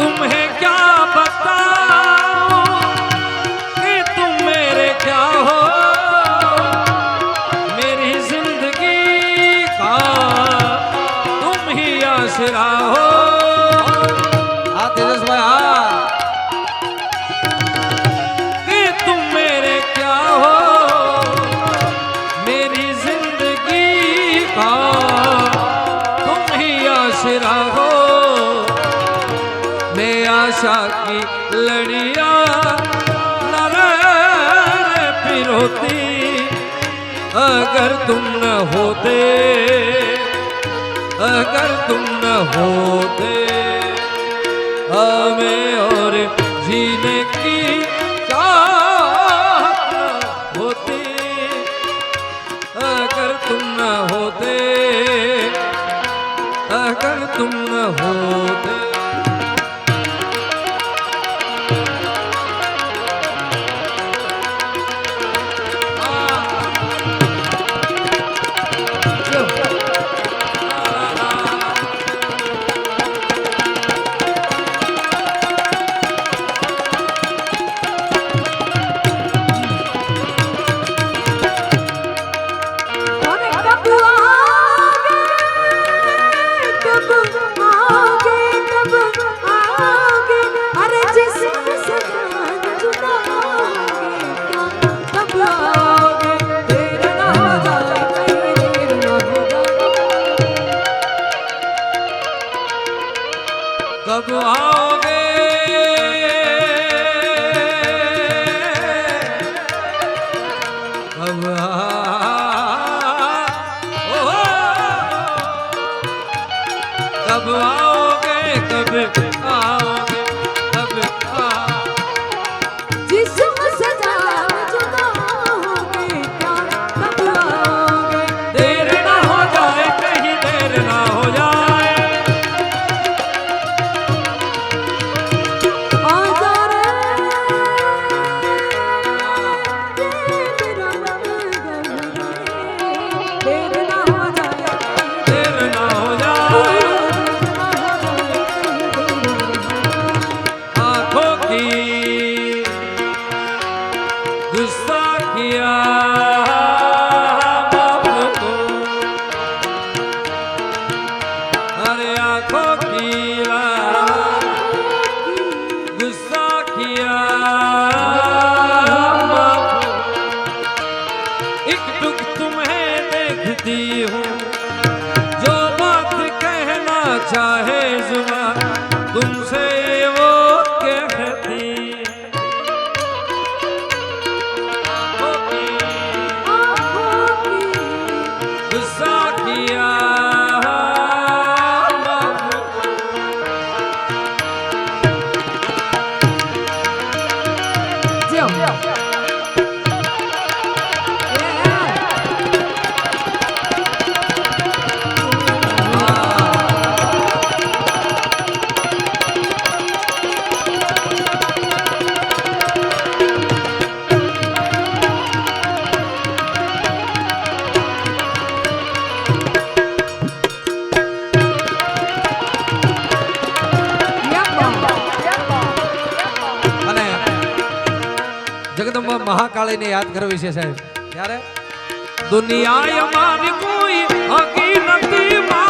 तुम है अगर तुम न होते, अगर तुम न होते, हमें और जीने की होती, अगर तुम न होते, अगर तुम न होते। લઈને યાદ કરવી છે સાહેબ ત્યારે દુનિયા અમારી કોઈ હકી નથી માં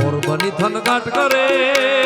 મોરબની કરે.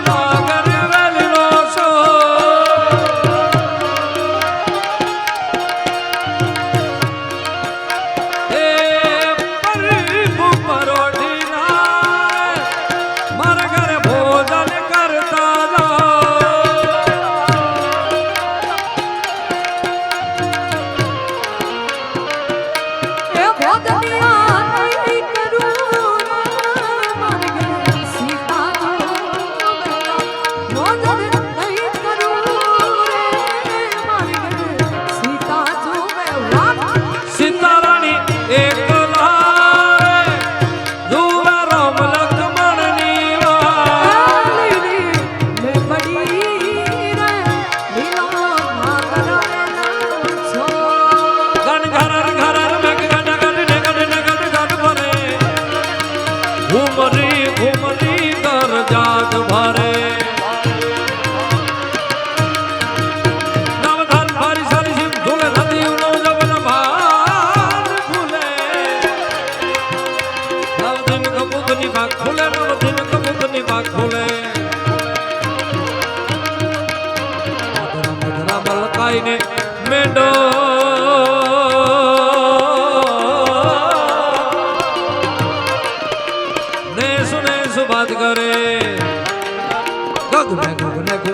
no, no.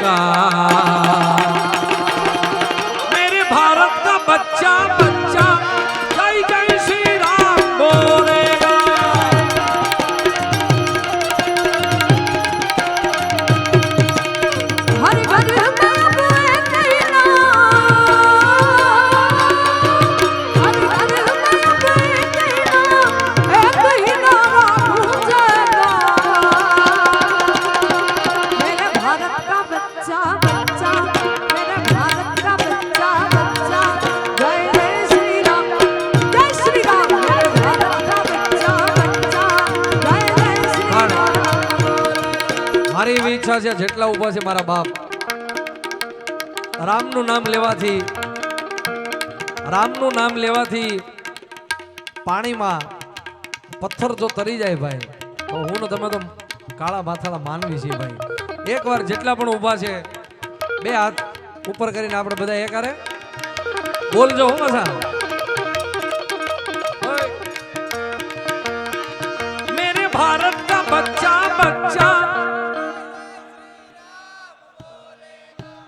गा ઈચ્છા છે, જેટલા ઊભા છે મારા બાપ. રામનું નામ લેવાથી, રામનું નામ લેવાથી પાણીમાં પથ્થર જો તરી જાય ભાઈ, તો હું ને તમે તો કાળા માથાળા માનવી છીએ ભાઈ. એકવાર જેટલા પણ ઊભા છે, બે હાથ ઉપર કરીને આપણે બધા એ કરે બોલજો હું મસા. ભારત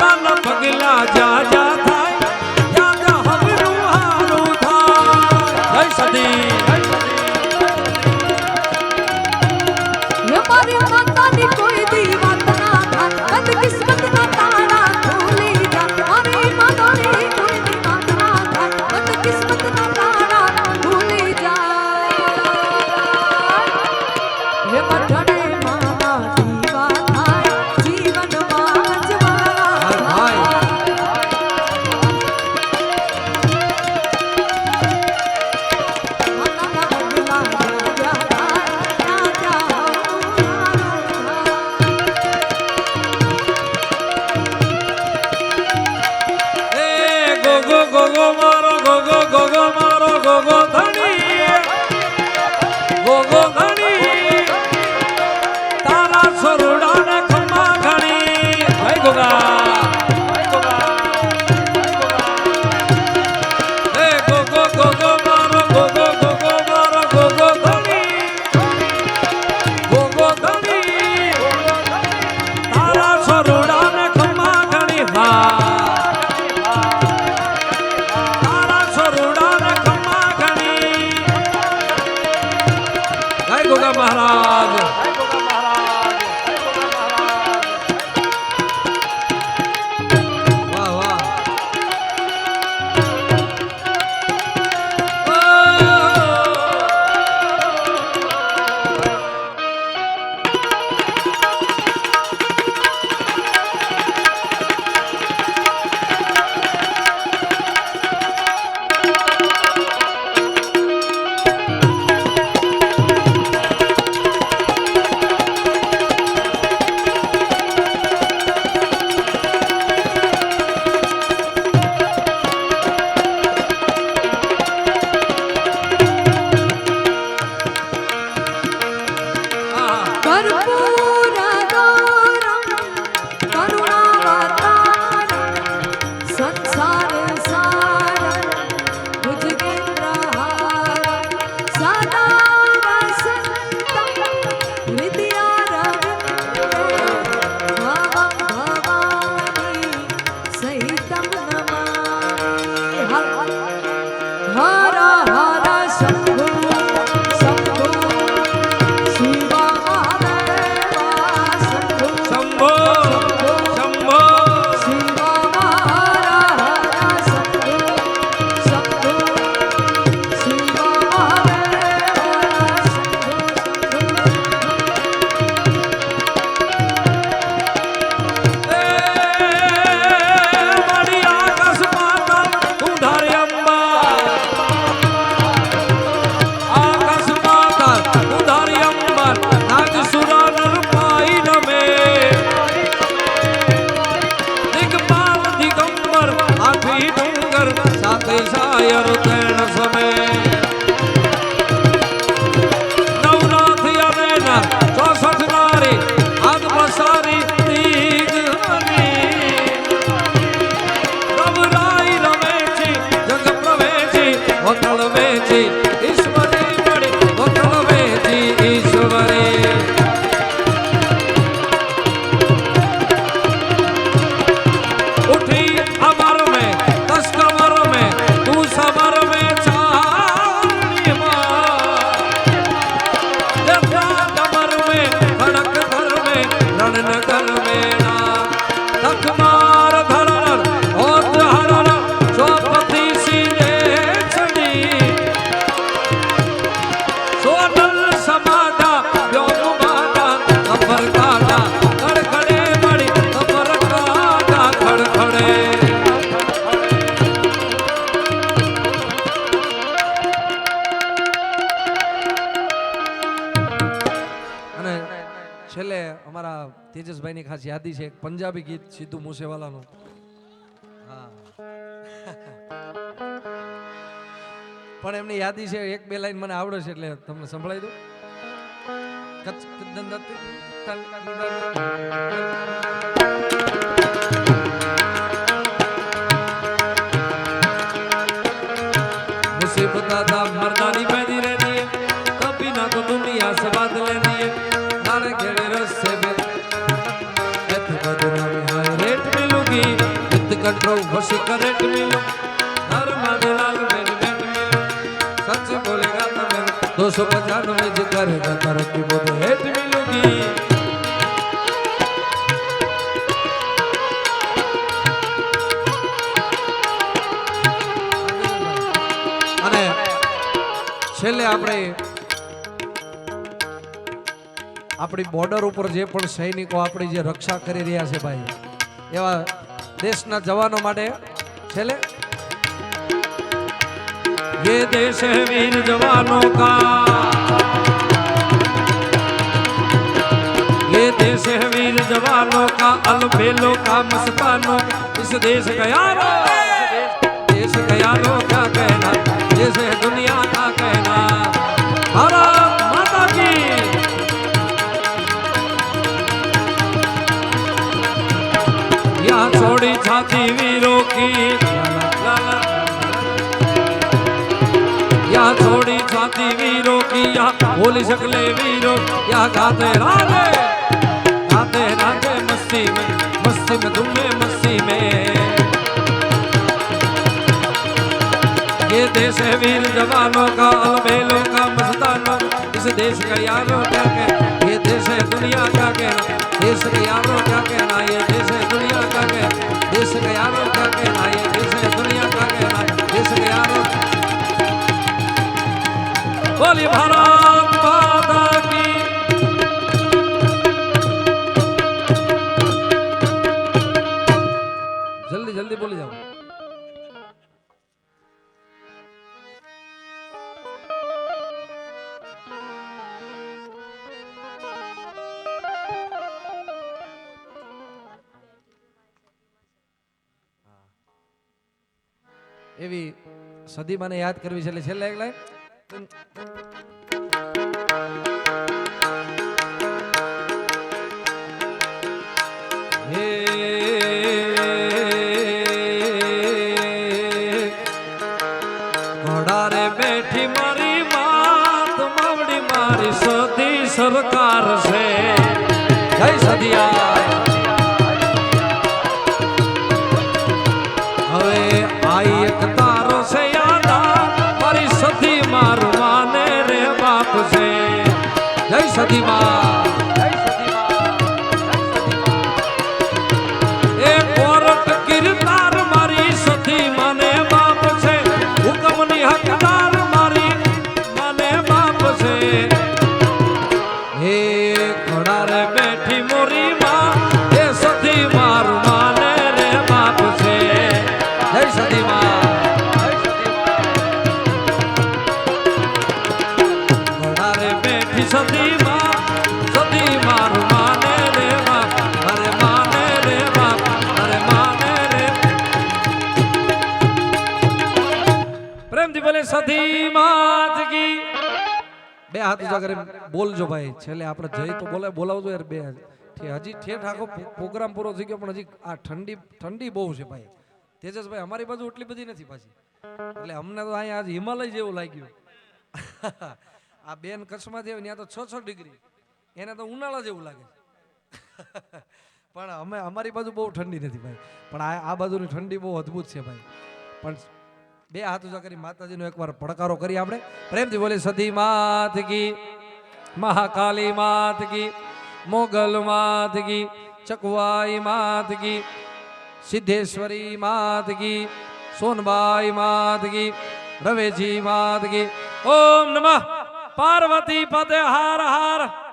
કાલ પગલા જા જા. गोगा महाराज Sí. તેજસભાઈની ખાસ યાદી છે પંજાબી ગીત, સિદ્ધુ મૂસેવાલાનું. પણ એમની યાદી છે, એક બે લાઈન મને આવડે છે એટલે તમને સંભળાઈ દઉં. કચ્છ સૌ વશ કરે મિલો ધર્મ દલાલ મેર મેર સચ બોલે ગાત મેર 295 જ કરે ગાતર કી બોધ હેટ મિલુગી અને છેલ્લે આપણે આપણી બોર્ડર ઉપર જે પણ સૈનિકો આપણી જે રક્ષા કરી રહ્યા છે ભાઈ, એવા દેશના જવાનો માટે છેલ્લે ये देश है वीर जवानों का ये देश है वीर जवानों का अलबेलों का मस्तानों का इस देश का यारो देश का यारो क्या कहना देश है दुनिया का कहना भारत की ला, ला, यहाँ छोड़ी छाती वीरों की यहाँ बोली शकले वीरों यहाँ गाते राधे गाते राधे मस्ती में मस्ती में धूमे मस्ती में। ये देश है वीर जवानों का अलबेलों का मस्तानों इस देश का यारों क्या कहना ये देश है दुनिया का कहना देश के यारों क्या कहना ये देश है दुनिया का देश के यारों क्या कहना ये देश है दुनिया का कहना देश के यारों बोली भारत એવી સદીમાને યાદ કરવી છે એટલે છેલ્લે એક લાઈન ઘોડા રે બેઠી મારી માત માવડી મારી સદી સરકાર છે જય સદિયા સદીમાં બોલજો ભાઈ, છેલ્લે આપણે જઈ તો બોલે બોલાવજો યાર બે. હજી ઠેઠ આખો પ્રોગ્રામ પૂરો થઈ ગયો, પણ હજી આ ઠંડી ઠંડી બહુ છે ભાઈ. તેજસભાઈ, અમારી બાજુ એટલી બધી નથી પાછી. એટલે અમને તો અહીંયા આજ હિમાલય જેવું લાગ્યું. આ બેન કચ્છમાંથી આવે ત્યાં તો છ છ ડિગ્રી. એને તો ઉનાળા જેવું લાગે. પણ અમે, અમારી બાજુ બહુ ઠંડી નથી ભાઈ. પણ આ આ બાજુની ઠંડી બહુ અદ્ભુત છે ભાઈ. પણ બે હાથ ઉજા કરી માતાજીનો એકવાર પડકારો કરી આપણે. પ્રેમથી બોલી સતી માત કી महाकाली मात की, मोगल मात की, चकवाई मात की, सिद्धेश्वरी मात की, सोनबाई मात की, रवेजी मात की। ओम नमः। पार्वती पद हार हार।